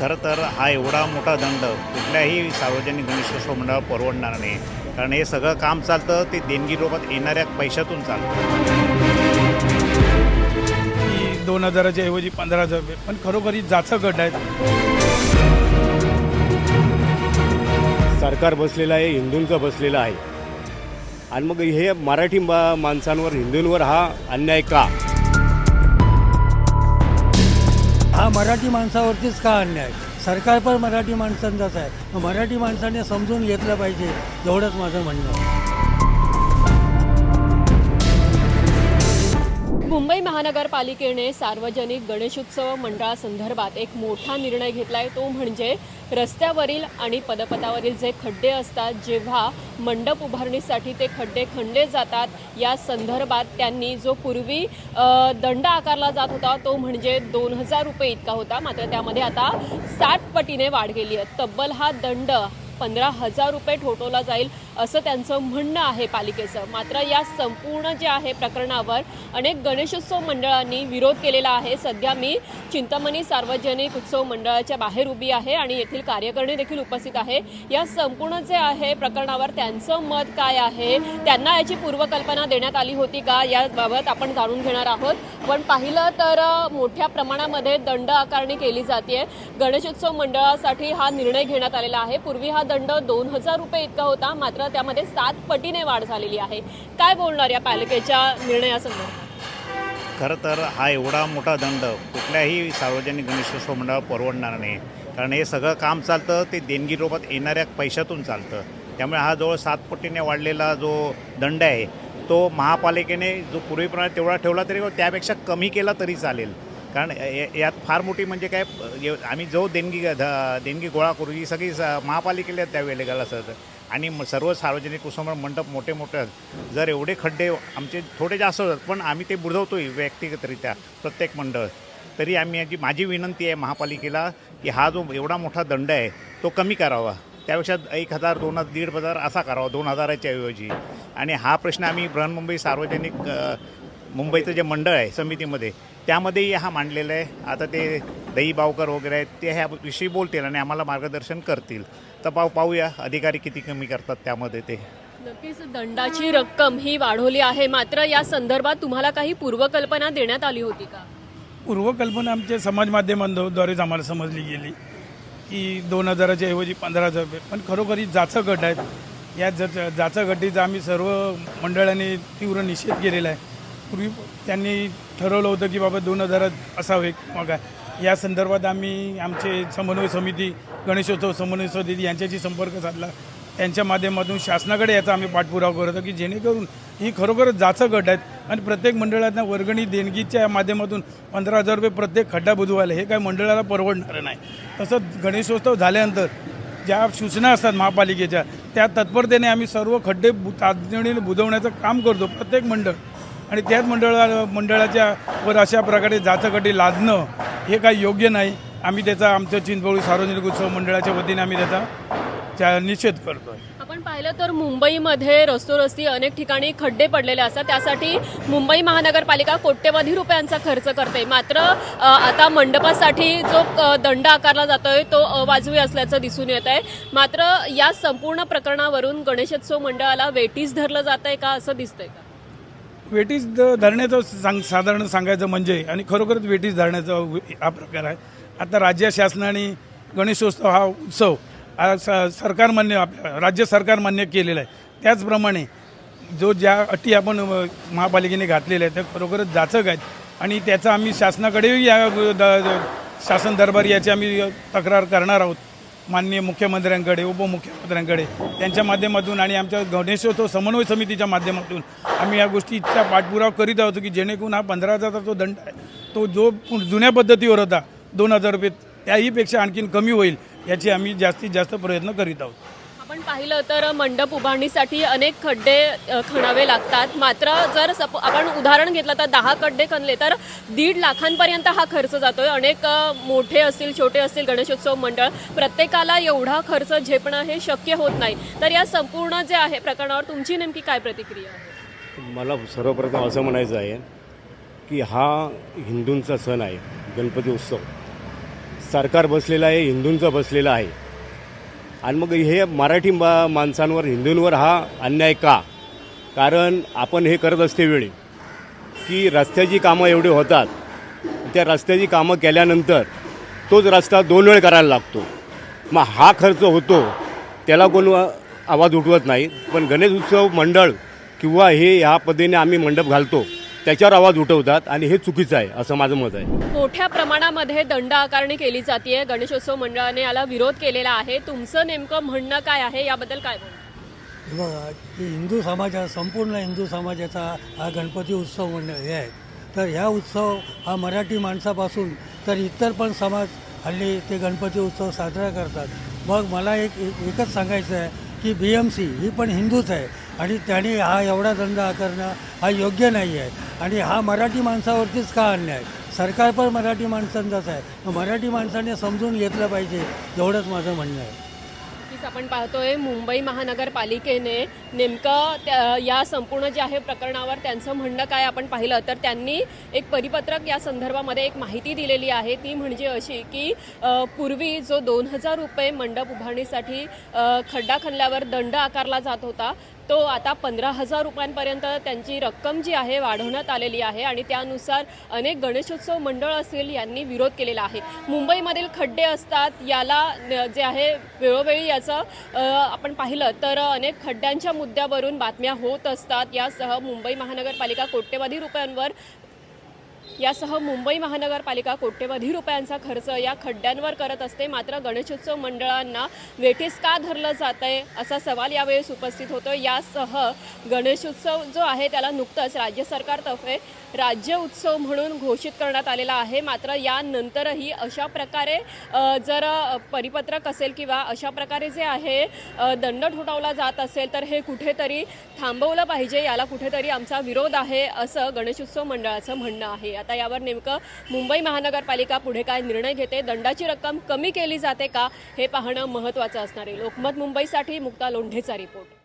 खरं तर हा एवढा मोठा दंड कुठल्याही सार्वजनिक गणेशोत्सव मंडळाला परवडणार नाही. कारण हे सगळं काम चालतं ते देणगी रूपात येणाऱ्या पैशातून चालतं. दोन हजाराच्या ऐवजी पंधरा हजार रुपये पण खरोखरी जाचं गट आहेत. सरकार बसलेलं आहे हिंदूंचं बसलेलं आहे. आणि मग हे मराठी मा माणसांवर हिंदूंवर हा अन्याय का? मराठी माणसावरतीच का अन्याय? सरकार पण मराठी माणसांचाच आहे. मग मराठी माणसाने समजून घेतलं पाहिजे एवढंच माझं म्हणणं मुंबई महानगरपालिकेने सार्वजनिक गणेशोत्सव मंडळासंदर्भात एक मोठा निर्णय घेतला आहे तो म्हणजे रस्त्यावरील आणि पदपथावरील जे खड्डे असतात जेव्हा मंडप उभारणीसाठी ते खड्डे खणले जातात या संदर्भात त्यांनी जो पूर्वी दंड आकारला जात होता तो म्हणजे दोन हजार रुपये इतका होता. मात्र त्यामध्ये आता साठ पटीने वाढ केली आहे. तब्बल हा दंड पंधरा हजार रुपये ठोठवला जाईल. असं त्यांचं म्हणणं आहे पालिकेचं. मात्र या संपूर्ण जे आहे प्रकरणावर अनेक गणेशोत्सव मंडळांनी विरोध केलेला आहे. सध्या मी चिंतामणी सार्वजनिक उत्सव मंडळाच्या बाहेर उभी आहे आणि येथील कार्यकर्ते देखील उपस्थित आहे. या संपूर्ण जे आहे प्रकरणावर त्यांचं मत काय आहे? त्यांना याची पूर्वकल्पना देण्यात आली होती का? याबाबत आपण जाणून घेणार आहोत. पण पाहिलं तर मोठ्या प्रमाणामध्ये दंड आकारणी केली जाते गणेशोत्सव मंडळासाठी हा निर्णय घेण्यात आलेला आहे. पूर्वी हा दंड दोन हजार रुपये इतका होता. मात्र त्यामध्ये सात पटीने वाढ झालेली आहे. काय बोलणार या पालिकेच्या निर्णयासंदर्भात? खरं तर हा एवढा मोठा दंड कुठल्याही सार्वजनिक गणेशोत्सव मंडळाला परवडणार नाही. कारण हे सगळं काम चालतं ते देणगी रूपात येणाऱ्या पैशातून चालतं. त्यामुळे हा जवळ सात पटीने वाढलेला जो दंड आहे तो महापालिकेने जो पूर्वीप्रमाणे तेवढा ठेवला तरी त्यापेक्षा कमी केला तरी चालेल. कारण या- यात फार मोठी म्हणजे काय आम्ही जो देणगी ध- देणगी गोळा करू ही सगळी स- महापालिकेला त्यावेळेला असं. आणि म- सर्व सार्वजनिक कुसुम मंडप मोठे मोठे आहेत. जर एवढे खड्डे आमचे थोडे जास्त होतात पण आम्ही ते बुडवतोय व्यक्तिगतरित्या प्रत्येक मंडळ. तरी आम्ही याची माझी विनंती आहे महापालिकेला की हा जो एवढा मोठा दंड आहे तो कमी करावा. त्यापेक्षा एक हजार दोन हजार दीड हजार असा करावा दोन हजाराच्या ऐवजी. आणि हा प्रश्न आम्ही बृहन्मुंबई सार्वजनिक मुंबईचं जे मंडळ आहे समितीमध्ये त्यामध्येही हा मांडलेला आहे. आता ते दही बावकर वगैरे आहेत ते ह्या विषयी बोलतील आणि आम्हाला मार्गदर्शन करतील. तर पाहू पाहूया. अधिकारी किती कमी करतात त्यामध्ये ते. नक्कीच दंडाची रक्कम ही वाढवली आहे. मात्र या संदर्भात तुम्हाला काही पूर्वकल्पना देण्यात आली होती का? पूर्वकल्पना आमच्या समाज माध्यमांद्वारेच आम्हाला समजली गेली की दोन हजाराच्या ऐवजी पंधरा हजार रुपये. पण खरोखरी जाचं गट आहेत. या ज जाचं गटीचा आम्ही सर्व मंडळांनी तीव्र निषेध केलेला आहे. पूर्वी त्यांनी ठरवलं होतं की बाबा दोन हजारात असावे मग. या संदर्भात आम्ही आमचे समन्वय समिती गणेशोत्सव समन्वय समिती यांच्याशी संपर्क साधला. त्यांच्या माध्यमातून शासनाकडे याचा आम्ही पाठपुरावा करत की जेणेकरून ही खरोखरच जाचं गट आहेत. आणि प्रत्येक मंडळांना वर्गणी देणगीच्या माध्यमातून पंधरा हजार रुपये प्रत्येक खड्डा बुजवायला हे काय मंडळाला परवडणारं नाही. तसंच गणेशोत्सव झाल्यानंतर ज्या सूचना असतात महापालिकेच्या त्या तत्परतेने आम्ही सर्व खड्डे बु तातडीने बुजवण्याचं काम करतो. प्रत्येक मंडळ आणि त्याच मंडळा मंडळाच्या वर अशा प्रकारे जाचकटी लादणं हे काही योग्य नाही. आम्ही त्याचा आमचं चिंचवळी सार्वजनिक उत्सव मंडळाच्या वतीने आम्ही त्याचा निषेध करतो आहे आपण पाहिलं तर मुंबईमध्ये रस्तोरस्ती अनेक ठिकाणी खड्डे पडलेले असतात. त्यासाठी मुंबई महानगरपालिका कोट्यवधी रुपयांचा खर्च करते. मात्र आता मंडपासाठी जो दंड आकारला जातोय तो अवाजवी असल्याचं दिसून येत आहे. मात्र या संपूर्ण प्रकरणावरून गणेशोत्सव मंडळाला वेटीस धरलं जात आहे का असं दिसतंय का? वेटीस धरण्याचं सांग साधारण सांगायचं म्हणजे आणि खरोखरच वेटीस धरण्याचा हा प्रकार आहे. आता राज्य शासनाने गणेशोत्सव हा उत्सव स सरकार मान्य आपल्या राज्य सरकार मान्य केलेला आहे. त्याचप्रमाणे जो ज्या अटी आपण महापालिकेने घातलेल्या आहेत त्या खरोखरच जाचक आहेत. आणि त्याचा आम्ही शासनाकडेही या द- शासन दरबारी याची आम्ही तक्रार करणार आहोत. माननीय मुख्यमंत्र्यांकडे उपमुख्यमंत्र्यांकडे त्यांच्या माध्यमातून आणि आमच्या गणेशोत्सव समन्वय समितीच्या माध्यमातून आम्ही या गोष्टीचा पाठपुरावा करीत आहोत की जेणेकरून हा पंधरा हजारचा जो दंड आहे तो जो जुन्या पद्धतीवर होता दोन हजार रुपये त्याहीपेक्षा आणखीन कमी होईल याची आम्ही जास्तीत जास्त प्रयत्न करीत आहोत. पाहिलं तर मंडप उभारणीसाठी अनेक खड्डे खणावे लागतात. मात्र जर सप आपण उदाहरण घेतलं तर दहा खड्डे खणले तर दीड लाखांपर्यंत हा खर्च जातोय. अनेक मोठे असतील छोटे असतील गणेशोत्सव मंडळ प्रत्येकाला एवढा खर्च झेपणं हे शक्य होत नाही. तर या संपूर्ण जे आहे प्रकरणावर तुमची नेमकी काय प्रतिक्रिया आहे? मला सर्वप्रथम असं म्हणायचं आहे की हा हिंदूंचा सण आहे गणपती उत्सव. सरकार बसलेला आहे हिंदूंचं बसलेलं आहे. आणि मग हे मराठी मा माणसांवर हिंदूंवर हा अन्याय का? कारण आपण हे करत असते वेळी की रस्त्याची कामं एवढी होतात. त्या रस्त्याची कामं केल्यानंतर तोच रस्ता दोन वेळ करायला लागतो. मग हा खर्च होतो त्याला कोण आवाज उठवत नाही. पण गणेश उत्सव मंडळ किंवा हे ह्या पद्धतीने आम्ही मंडप घालतो. त्याच्यावर आवाज उठवतात आणि हे चुकीचं आहे असं माझं मत आहे. मोठ्या प्रमाणामध्ये दंड आकारणी केली जाते गणेशोत्सव मंडळाने याला विरोध केलेला आहे. तुमचं नेमकं म्हणणं काय आहे? याबद्दल काय बघा की हिंदू समाजा संपूर्ण हिंदू समाजाचा हा गणपती उत्सव मंडळ हे आहे. तर ह्या उत्सव हा मराठी माणसापासून तर इतर पण समाज हल्ली ते गणपती उत्सव साजरा करतात. मग मला एक एक- एकच सांगायचं आहे की बी एम सी ही पण हिंदूच आहे आणि त्याने हा एवढा दंड आकारणं हा योग्य नाही आहे. आणि हा मराठी माणसावरतीच का अन्याय? सरकार पण मराठी माणसांचाच आहे. मराठी माणसाने समजून घेतलं पाहिजे एवढंच माझं म्हणणं आहे. आपण पाहतोय मुंबई महानगरपालिकेने नेमकं त्या- या संपूर्ण जे आहे प्रकरणावर त्यांचं म्हणणं काय आपण पाहिलं तर त्यांनी एक परिपत्रक या संदर्भामध्ये एक माहिती दिलेली आहे. ती म्हणजे अशी की पूर्वी जो दोन हजार रुपये मंडप उभारणीसाठी खड्डा खणल्यावर दंड आकारला जात होता तो आता पंधरा हजार रुपयांपर्यंत त्यांची रक्कम जी आहे वाढवण्यात आलेली आहे आणि त्यानुसार अनेक गणेशोत्सव मंडळ असेल यांनी विरोध केलेला आहे. मुंबईमधील खड्डे असतात याला जे आहे वेळोवेळी याचं आपण पाहिलं तर अनेक खड्ड्यांच्या मुद्द्यावरून बातम्या होत असतात. यासह मुंबई महानगरपालिका कोट्यवधी रुपयांवर यासह मुंबई महानगरपालिका कोट्यवधी रुपयांचा खर्च या खड्ड्यांवर करत असते. मात्र गणेशोत्सव मंडळांना वेठीस का धरलं जात आहे असा सवाल यावेळेस उपस्थित होतो यासह गणेशोत्सव जो आहे त्याला नुकतंच राज्य सरकारतर्फे राज्य उत्सव म्हणून घोषित करण्यात आलेला आहे. मात्र यानंतरही अशा प्रकारे जर परिपत्रक असेल किंवा अशा प्रकारे जे आहे दंड ठोठावला जात असेल तर हे कुठेतरी थांबवलं पाहिजे. याला कुठेतरी आमचा विरोध आहे असं गणेशोत्सव मंडळाचं म्हणणं आहे. आता यावर नेमकं मुंबई महानगरपालिका पुढे काय निर्णय घेते? दंडाची रक्कम कमी केली जाते का? हे पाहणं महत्त्वाचं असणार आहे. लोकमत मुंबईसाठी मुक्ता लोंढेचा रिपोर्ट.